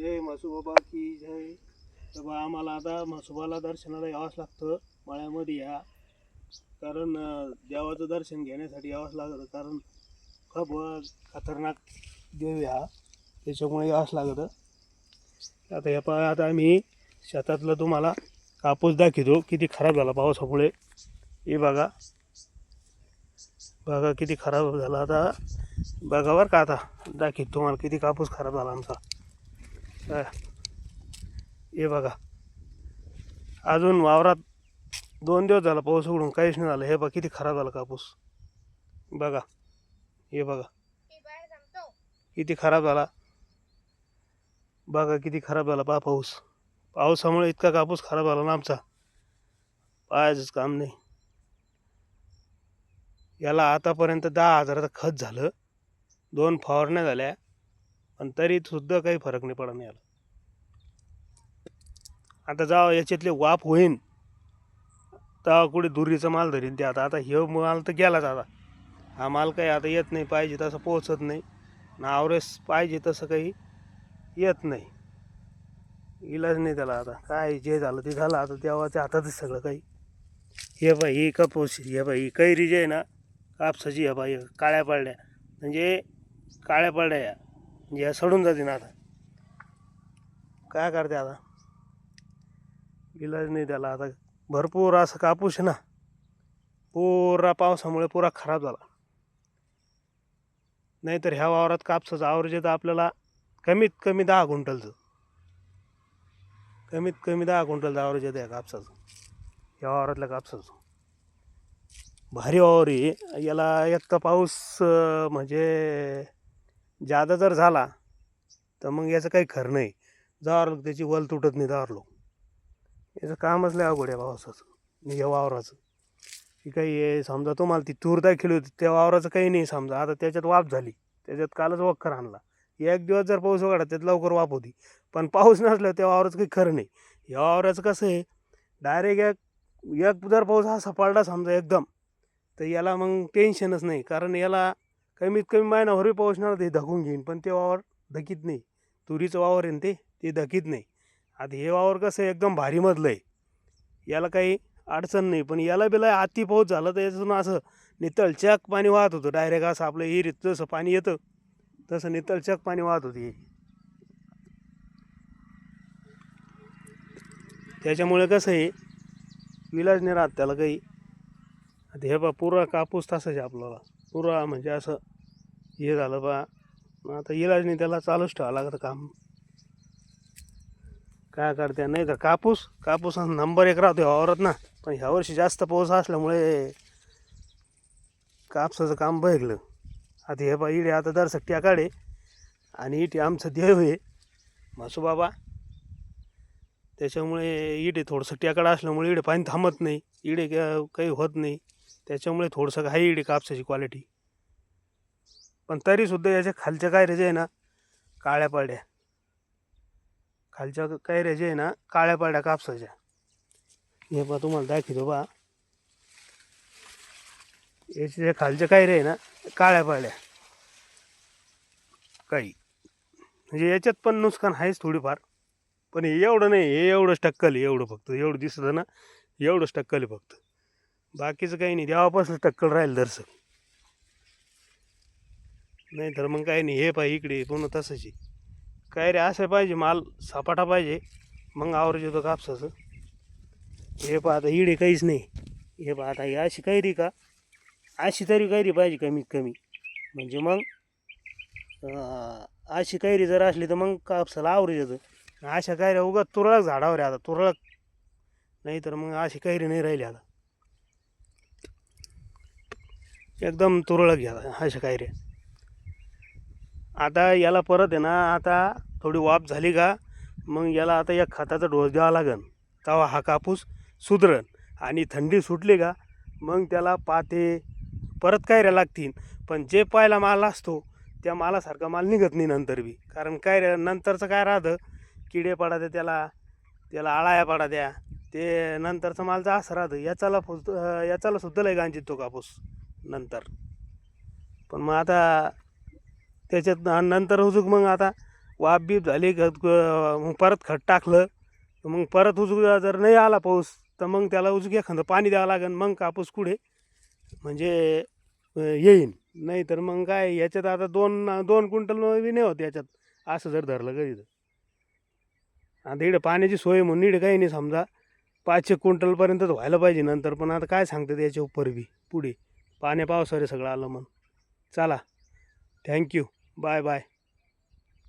जय म्हसोबा की जय. तर बा आम्हाला आता म्हसोबाला दर्शनाला यावंच लागतं मळ्यामध्ये या. कारण देवाचं दर्शन घेण्यासाठी यावंच लागतं कारण खूप खतरनाक देव आहे हा. त्याच्यामुळे यावंच लागतं. आता या पा आता आम्ही शेतातलं तुम्हाला कापूस दाखवतो किती खराब झाला पावसामुळे. हे बघा. बघा किती खराब झाला आता. बघा बरं का आता दाखवतो तुम्हाला किती कापूस खराब झाला आमचा. हे बघा. अजून वावरात दोन दिवस झाला पाऊस उघडून काहीच नाही झालं. हे बघा किती खराब झाला कापूस. बघा. हे बघा. किती खराब झाला. बघा किती खराब झाला पहा पाऊस. पावसामुळे इतका कापूस खराब झाला ना आमचा. पाहायचंच काम नाही. याला आतापर्यंत दहा हजाराचं खत झालं. दोन फवारण्या झाल्या. पण तरी सुद्धा काही फरक नाही पडत याला. आता जाव याच्यातले वाप होईन तेव्हा कुठे दुरीचा माल धरीन ते आता. आता हे माल तर गेलाच आता. हा माल काही आता येत नाही पाहिजे तसं पोचत नाही. ना आवरेस पाहिजे तसं काही येत नाही. इलाज नाही त्याला आता. काय जे झालं ते झालं. आता देवाच्या हातातच सगळं काही. हे बाई ही कापूस हे बाई ही कैरी जे आहे ना कापसाची हे बाई काळ्या पडल्या. म्हणजे काळ्या पडल्या या. म्हणजे या सडून जाते ना आता. काय करते आता? इलाज नाही त्याला आता भरपूर असं कापूस आहे ना पुरा पावसामुळे पुरा खराब झाला. नाहीतर ह्या वावरात कापसाचं आवरेज येतं आपल्याला कमीत कमी दहा क्विंटलचं. कमीत कमी दहा क्विंटलचं आवरेज येतं या कापसाचं. ह्या वावरातल्या कापसाचं. भारी वावर आहे. याला एक तर पाऊस म्हणजे जादा जर झाला तर मग याचं काही खरं नाही. जावर लोक त्याची वल तुटत नाही जावर लोक याचं कामच लय अवघड आहे पावसाचं या वावराचं. की काही आहे समजा तुम्हाला ती तूर दाखवली होती त्या वावराचं काही नाही समजा. आता त्याच्यात वाफ झाली त्याच्यात कालच वक्कर आणला. एक दिवस जर पाऊस उघडा त्यात लवकर वाफ होती. पण पाऊस नसला त्या वावराचं काही खरं नाही. या वावराचं कसं आहे डायरेक्ट एक एक जर पाऊस असा पडला समजा एकदम तर याला मग टेन्शनच नाही. कारण याला कमीत कमी महिनाभरही पाऊस नाही ते धकून घेईन. पण ते वावर धकीत नाही. तुरीचं वावर आहे ना ते ते धकीत नाही. आता हे वावर कसं आहे एकदम भारीमधलं आहे याला काही अडचण नाही पण याला बिला अति पाऊस झाला तर याच्यातून असं नितळच्याक पाणी वाहत होतं. डायरेक्ट असं आपलं विहिरीत जसं पाणी येतं तसं नितळचक पाणी वाहत होती त्याच्यामुळे कसं आहे विलाज नाही राहत त्याला काही. आता हे बा पुरा कापूस तसाच आहे आपल्याला. पुरा म्हणजे असं हे झालं बा आता इलाज नाही त्याला चालूच ठेवावं लागतं काम. काय करते नाही तर कापूस. कापूस नंबर एक राहतो वावरात ना पण ह्या वर्षी जास्त पाऊस असल्यामुळे कापसाचं काम बघलं आता हे बा इडे आता दर सट्ट्या काढे. आणि इटे आमचं देव आहे. मासूबाबा त्याच्यामुळे इडे थोडंसं टेकडं असल्यामुळे इडे पाणी थांबत नाही. इडे काही होत नाही. त्याच्यामुळे थोडंसं आहे इडे कापसाची क्वालिटी पण तरीसुद्धा याच्या खालच्या काय रेज आहे ना काळ्या पाड्या खालच्या कैऱ्या ज्या आहे ना काळ्या पडल्या कापसाच्या. हे बा तुम्हाला दाखवतो बा याच्या ज्या खालच्या कायऱ्या आहे ना काळ्या पडल्या काही. म्हणजे याच्यात पण नुकसान आहेच थोडीफार. पण हे एवढं नाही हे एवढंच टक्कल आहे एवढं फक्त. एवढं दिसतं ना एवढंच टक्कल आहे फक्त. बाकीचं काही नाही देवापासून टक्कल राहील दर्शक नाही तर मग काही नाही हे पाहिजे इकडे पूर्ण तसंच आहे. काय रे असं पाहिजे माल सपाटा पाहिजे. मग आवरज होतं कापसाचं. हे पहा आता इडे काहीच नाही. हे पहा आता ही अशी कैरी का? अशी तरी कैरी पाहिजे कमीत कमी. म्हणजे मग अशी कैरी जर असली तर मग कापसाला आवरज येतं. अशा कैऱ्या उगा तुरळक झाडावर आहे आता तुरळक. नाही तर मग अशी कैरी नाही राहिली आता. एकदम तुरळक घ्या अशा कैऱ्या. आता याला परत आहे ना आता थोडी वाफ झाली का मग याला आता एक खताचा डोस द्यावा लागन. तेव्हा हा कापूस सुधरण आणि थंडी सुटली का मग त्याला पाते परत कायऱ्या लागतील. पण जे पायला माल असतो त्या मालासारखा माल निघत नाही नंतर बी. कारण काय नंतरचं काय राहतं किडे पडा त्याला त्याला आळाया पडा द्या ते नंतरचं मालचं असं राहतं. याचाला फुस अं, याचाला सुद्धा लय गांजित तो कापूस नंतर. पण मग आता त्याच्यात नंतर हुजूक मग आता वाफ बीप झाली मग परत खत टाकलं. तर मग परत उजू जर नाही आला पाऊस तर मग त्याला उजूक एखादं पाणी द्यावं लागेल मग कापूस कुठे? म्हणजे येईन. नाही तर मग काय याच्यात आता दोन दोन क्विंटल बी नाही होत याच्यात. असं जर धरलं कधी तर आता इकडे पाण्याची सोय म्हणून इकडे काही नाही समजा. पाचशे क्विंटलपर्यंतच व्हायला पाहिजे नंतर पण आता काय सांगतात याच्या उपर बी पुढे? पाण्या पावसाने सगळं आलं मग चला. Thank you Bye bye.